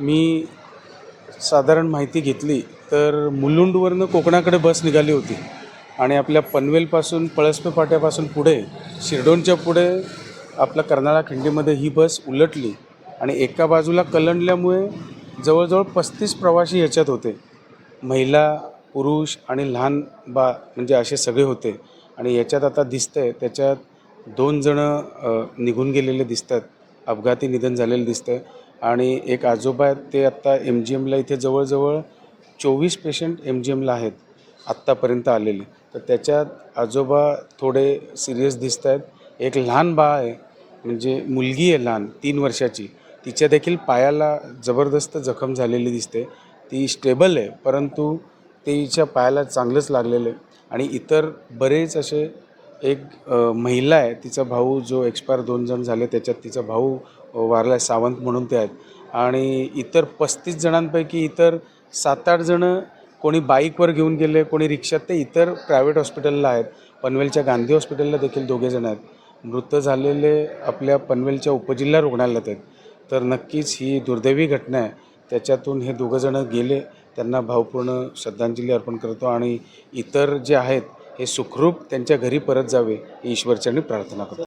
मी साधारण माहिती घेतली तर मुलुंडवरनं कोकणाकडे बस निघाली होती. आणि आपल्या पनवेलपासून पळसपे फाट्यापासून पुढे शिरडोनच्या पुढे आपल्या कर्नाळा खिंडीमध्ये ही बस उलटली. आणि एका बाजूला कलंडल्यामुळे जवळजवळ पस्तीस प्रवासी याच्यात होते. महिला पुरुष आणि लहान बा म्हणजे असे सगळे होते. आणि याच्यात आता दिसतंय त्याच्यात दोन जणं निघून गेलेले दिसतात. अपघाती निधन झालेलं दिसतं आणि एक आजोबा आहेत ते आत्ता एम जी एमला इथे जवळजवळ चोवीस पेशंट एम जी एमला आहेत आत्तापर्यंत आलेले. तर त्याच्यात आजोबा थोडे सिरियस दिसत आहेत एक लहान बाळ आहे म्हणजे मुलगी आहे लहान तीन वर्षाची. तिच्या देखील पायाला जबरदस्त जखम झालेली दिसते. ती स्टेबल आहे परंतु तिच्या पायाला चांगलंच लागलेलं आहे. आणि इतर बरेच असे एक महिला आहे तिचा भाऊ जो एक्सपायर दोन जण झाले त्याच्यात तिचा भाऊ वारला आहे सावंत म्हणून ते आहेत. आणि इतर पस्तीस जणांपैकी इतर सात आठ जणं कोणी बाईकवर घेऊन गेले कोणी रिक्षात ते इतर प्रायव्हेट हॉस्पिटलला आहेत. पनवेलच्या गांधी हॉस्पिटलला देखील दोघे जण आहेत. मृत झालेले आपल्या पनवेलच्या उपजिल्हा रुग्णालयात आहेत. तर नक्कीच ही दुर्दैवी घटना आहे. त्याच्यातून हे दोघंजणं गेले त्यांना भावपूर्ण श्रद्धांजली अर्पण करतो आणि इतर जे आहेत हे सुखरूप त्यांच्या घरी परत जावे ही ईश्वरचरणी प्रार्थना करतो.